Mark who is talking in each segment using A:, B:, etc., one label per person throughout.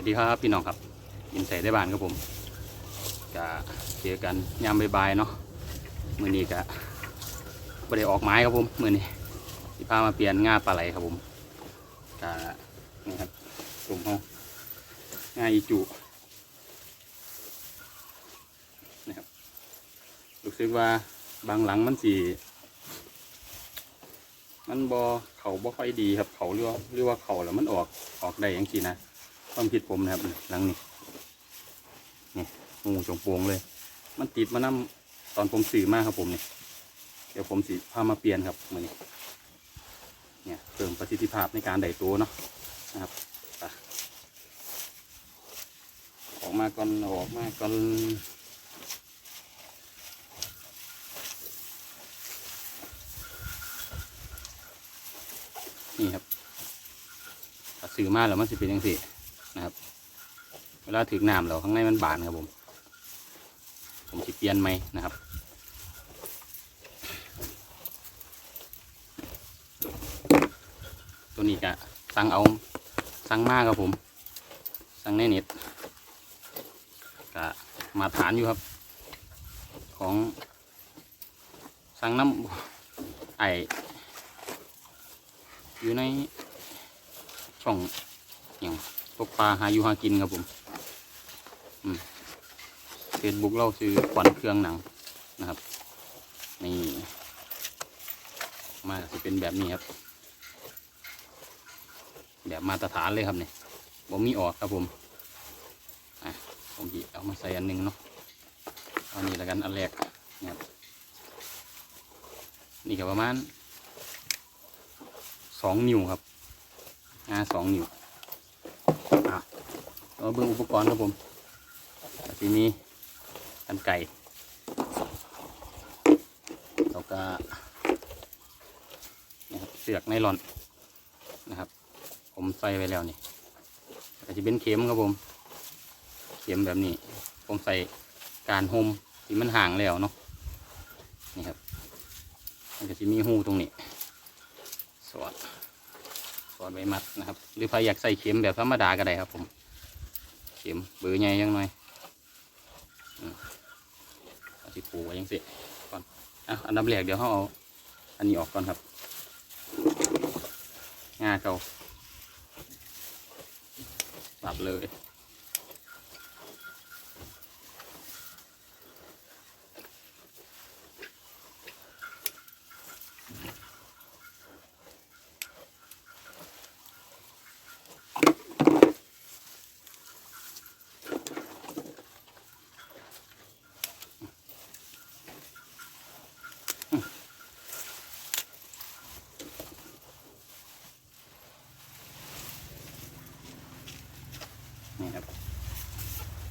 A: วัสดีครับพี่น้องครับยินใส่ได้บ้านครับผมกะเจอกันยามบ่ายๆเนาะมือนี้กะไม่ได้ออกไม้ครับผมมือนี้ที่พามาเปลี่ยนง่าปลาไหลครับผมกะนี่ครับกลุ่มห้องง่าอีจุนะครับรู้สึกว่าบางหลังมันสีมันบอเขาบ่ค่อยดีครับเขาเรียกว่าเรียกว่าเขาแล้วมันออกออกได้อยังสีนะ ความผิดผมนะครับหลังนี้นี่งูจงโปวงเลย มันติดมานํตอนผมสื่อมากครับผมเนี่ยเดี๋ยวผมสีพามาเปลี่ยนครับมือนี้เนี่ยเพิ่มประสิทธิภาพในการได่ตัวเนาะนะครับออกมาก่อนออกมาก่อนนี่ครับถ้าซื้อมาแล้วมันสิเป็นยังสิ นะครับ เวลาถึงน้ำแล้วข้างในมันบานครับผม ผมสิเปลี่ยนไหมนะครับตัวนี้ก็สั่งเอาสั่งมากครับผมสั่งในเน็ตก็มาฐานอยู่ครับ ของสั่งน้ำไออยู่ในช่องอย่าง ตกปลาหาอยู่หากินครับผมเฟซบุ๊กเราซื้อขวัญเครื่องหนังนะครับนี่มาจะเป็นแบบนี้ครับ แบบมาตรฐานเลยครับเนี่ยบ่มีออกครับผมอะผมหยิบเอามาใส่อันหนึงเนาะเอานี่แล้วกันอันแรกนี่ครับนี่ก็ประมาณสองนิ้วครับงาสองนิ้ว เราเบิ่งอุปกรณ์ครับผมทีนี้กันไก่แล้วก็นะครับเสือกไนลอนนะครับ ผมใส่ไว้แล้วนี่ก็จะเป็นเข็มครับผม เข็มแบบนี้ ผมใส่การโฮมที่มันห่างแล้วเนาะนี่ครับมันก็จะมีหูตรงนี้สอดสอดใบมัดนะครับ หรือใครอยากใส่เข็มแบบธรรมดาก็ได้ครับผม เข็มเบอร์ใหญ่ยังหน่อยอืมเอาที่ปูไว้ยังสิก่อนอะอันดับแรกเดี๋ยวเขาเอาอันนี้ออกก่อนครับงาเขาตับเลย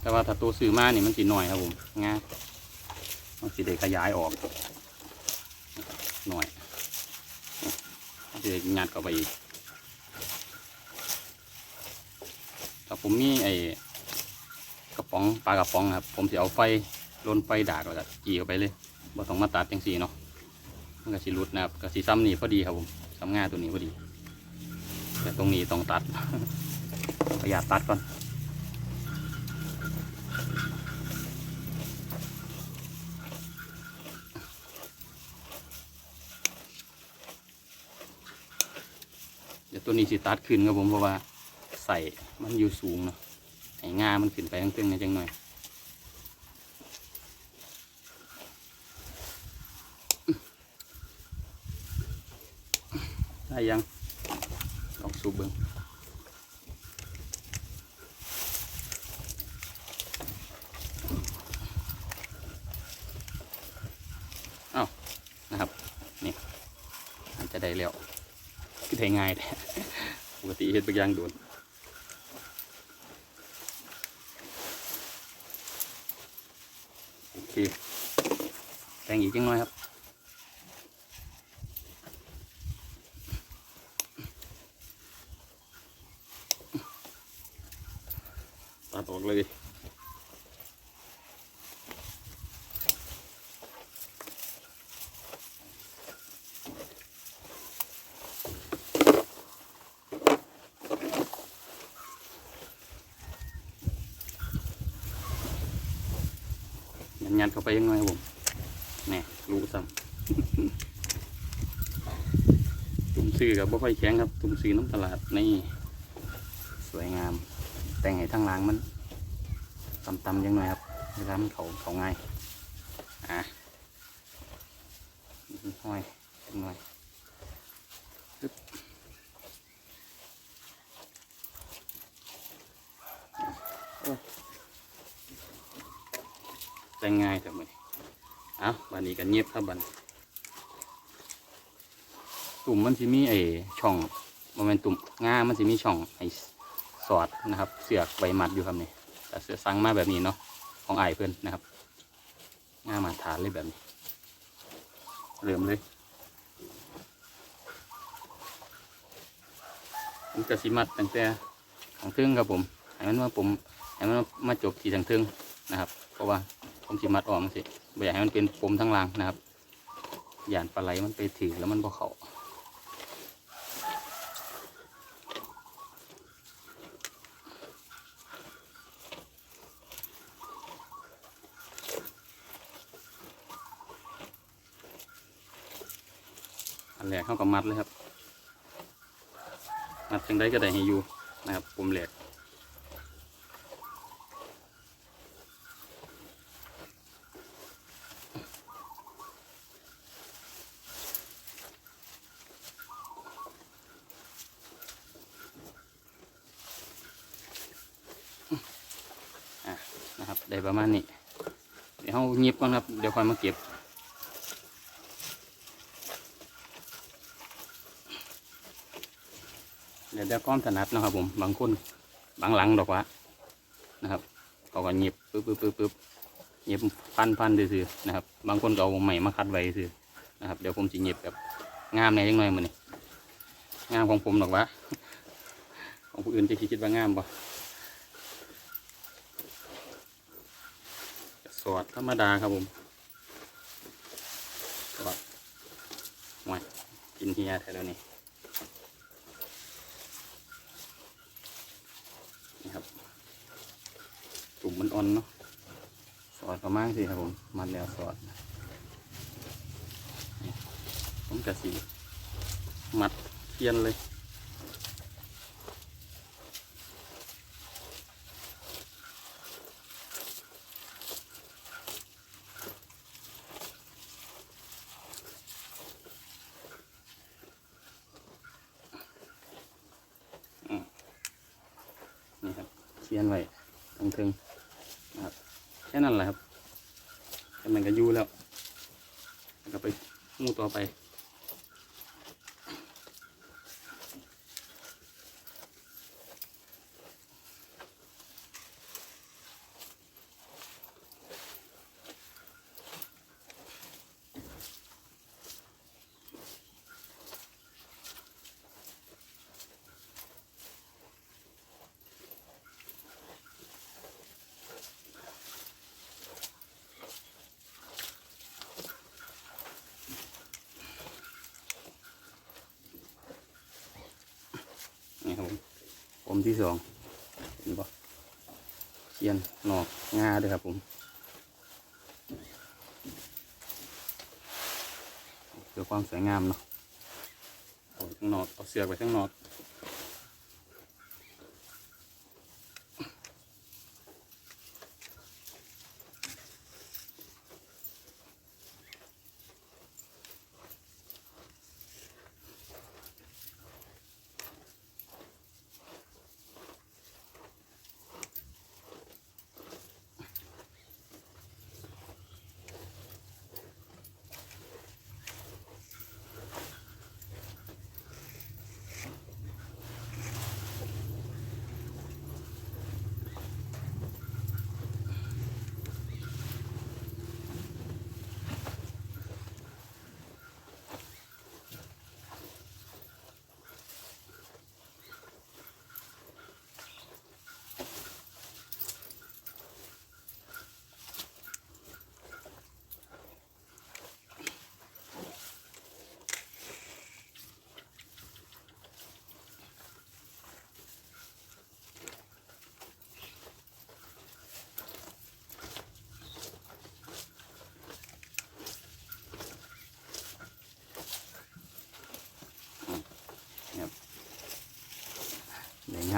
A: แต่ว่าถ้าตัวซื้อมานี่มันสีหน่อยครับผมงามันสีเด็ขยายออกหน่อยมันสีเด็งัดเข้าไปอีกถ้าผมมีไอ้กระป๋องปลากระป๋องครับ ผมจะเอาไฟลนไฟดากแล้วก็จีเข้าไปเลยบ่ต้องมาตัดจังสีเนาะมันก็สีรุดนะครับก็สีซ้ำนี่พอดีครับผมซ้ำง่ายตัวนี้พอดี แต่ตรงนี้ต้องตัดประหยัดตัดก่อน เดี๋ยว ตัวนี้สิตัดขึ้นครับผมเพราะว่าใส่มันอยู่สูงเนาะไอ้งามันขึ้นไปข้างเตึงในอยจังหน่อยได้ยังลองสูบเบิ้งเอ้านะครับ นี่มันจะได้แล้วคือได้ง่ายแท้ ติเห็ดบางอย่างโดนโอเคแตงอีกจังน้อยครับตัดออกเลย เข้าไปยังไงครับผมแนี่รู้ซ้ำตุ่มซื้อกับบ่ค่อยแข็งครับ ตุ่มซื้อน้ำตลาดนี่ สวยงาม แต่งให้ทั้งหล้างมันตำๆยังหน่อยครับเวลามันเขาเขาง่ายอะห้อยจังหน่อยปึ๊บโอ้ แต่งง่ายแต่ไม่เอาวันนี้กันเงียบครับบันตุ่มมันสิมีไอ้ช่องมันเป็นตุ่มง่ามันสิมีช่องไอ้สอดนะครับ เสือกใบหมัดอยู่ครับนี่แต่เสือสั่งมาแบบนี้เนาะของไอเพื่อนนะครับง่ามาฐานเลยแบบนี้เริ่มเลยมันกระสิมัดตั้งแต่ทางเทึงครับผมให้มันว่าผมให้มันมาจบที่ทางเทึงนะครับ เพราะว่า ผมสิมัดออกมันสิไม่อยากให้มันเป็นปมทั้งรางนะครับหยานปลาไหลมันไปถือแล้วมันบ่เขาอันแรกเข้ากับมัดเลยครับ มัดจังได้ก็ได้ให้อยู่นะครับปุ่มแหลกอะนะครับ ได้ประมาณนี้ เดี๋ยวเขาหยิบก่อนครับ เดี๋ยวค่อยมาเก็บเดี๋ยวเดี๋ยวก้อมถนัดนะครับผมบางคนบางหลังดอกวะนะครับเขาก็หยิบปึ๊บปึ๊บปึ๊บปึ๊บหยิบพันพันซื่อๆนะครับ บางคนก็เอาใหม่มาคัดไว้ซื่อนะครับ เดี๋ยวผมจะหยิบแบบงามในยังไงมันนี่งามของผมดอกวะของผู้อื่นจะคิดว่างามปะ สอดธรรมดาครับผมสอดหวยกินเฮียแถวนี้นี่ครับตุ่มมันอ่อนเนาะสอดประมาณสิครับผมมันแล้วสอดนี่ผมกระสีมัดเทียนเลยนี่ครับเทียนไว้ทั้งทึงนะครับแค่นั้นแหละครับ แค่มันก็อยู่แล้วแล้วก็ไปงูต่อไป ที่สองเห็นปะเทียนหนอกงาด้วยครับผมเพื่อความสวยงามเนาะเอาข้างนอกเอาเสือกไปข้างนอก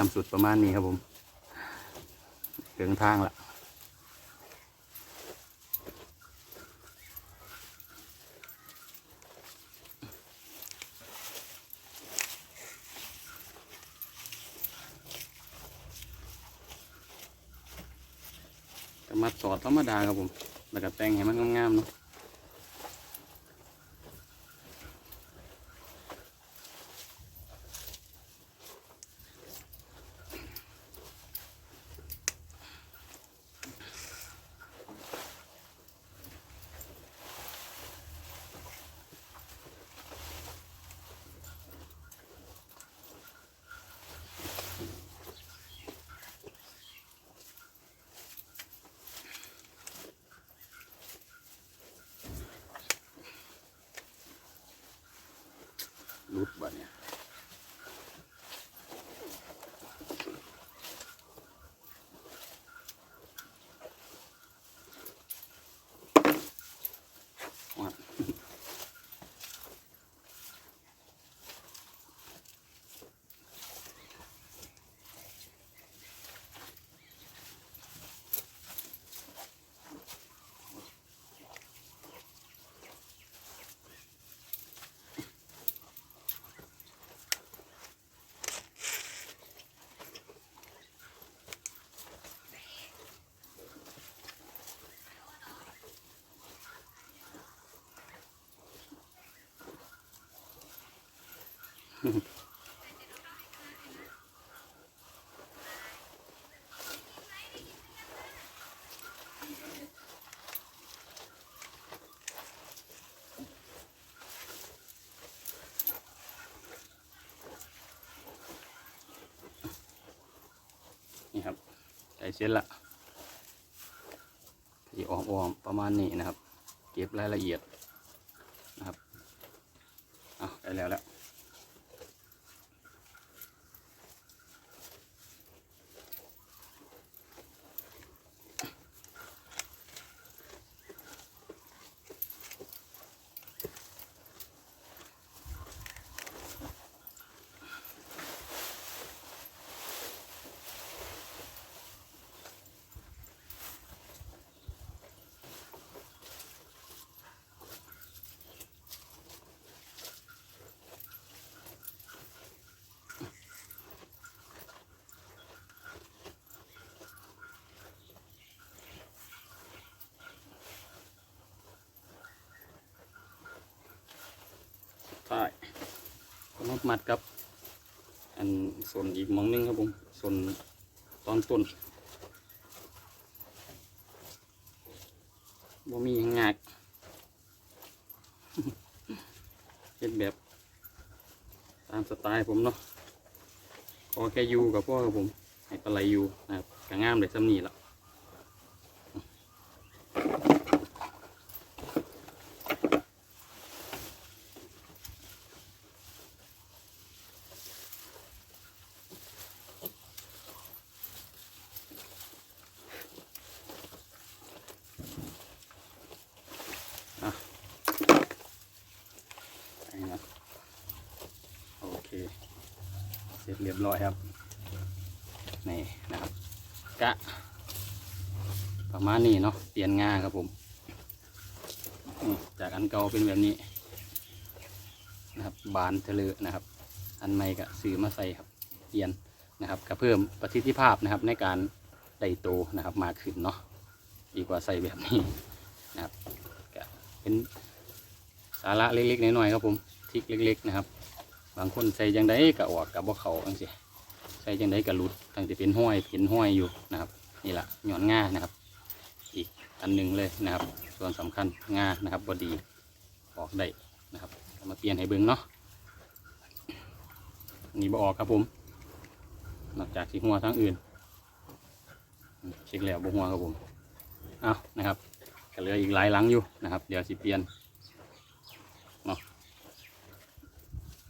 A: ามสุดประมาณนี้ครับผมเกิงทางละมาสอดธรรมดาครับผม แล้วก็แต่งให้มันงามๆเนาะ นี่ครับใส่เส้นละที่ออกออกประมาณนี้นะครับ เก็บรายละเอียดนะครับ อะได้แล้วแล้ว ใช่ก็ มามัดกับ อันส่วนอีกมองหนึงครับผมส่วนตอนต้นบ่มีหยังงากเป็นแบบ ตามสไตล์ผมเนาะขอแค่อยู่กับพ่อครับผม ให้ปลาไหลอยู่นะครับกงามเลยสำนีละให้นะโอเค เรียบร้อยครับ นี่นะครับ กะ ประมาณนี้เนาะ เปลี่ยนงาครับผม จากอันเก่าเป็นแบบนี้ นะครับ บานเทะเลนะครับ อันใหม่ก็ซื้อมาใส่ครับ เปลี่ยนนะครับก็เพิ่มประสิทธิภาพนะครับ ในการไต่โตนะครับ มากขึ้นเนาะ ดีกว่าใส่แบบนี้นะครับก็เป็นสาระเล็กๆน้อยๆครับผมทิกเล็ก ๆ นะครับ บางคนใส่จังไดก็ออกกับบ่เขาจังซี่ใส่จังไดก็หลุดตั้งแต่เป็นห้อยเป็นห้อยอยู่นะครับนี่แหละหย่อนง่านะครับ อีกอันหนึ่งเลยนะครับ ส่วนสำคัญง่านะครับบดีออกได้นะครับามาเปลี่ยนให้เบิ้งเนาะนี่บ่ออกครับผม นอกจากสีหัวทั้งอื่นเช็คแล้วบ่หัวครับผมเอานะครับก็เหลืออีกหลายหลังอยู่นะครับ เดี๋ยวสิเปลี่ยนเนาะ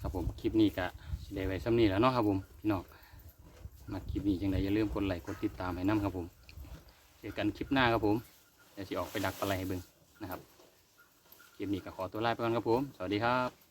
A: ครับ ผมคลิปนี้ก็สิได้ไว้ซ้ำนี้แล้วเนาะครับผมพี่น้องมาคลิปนี้จังไดอย่าลืมกดไลค์กดติดตามให้น้ำครับผมเจอกันคลิปหน้าครับผมเดี๋ยวจะออกไปดักปลาไหลให้เบิ่งนะครับคลิปนี้ก็ขอตัวลาไปก่อนครับผม สวัสดีครับ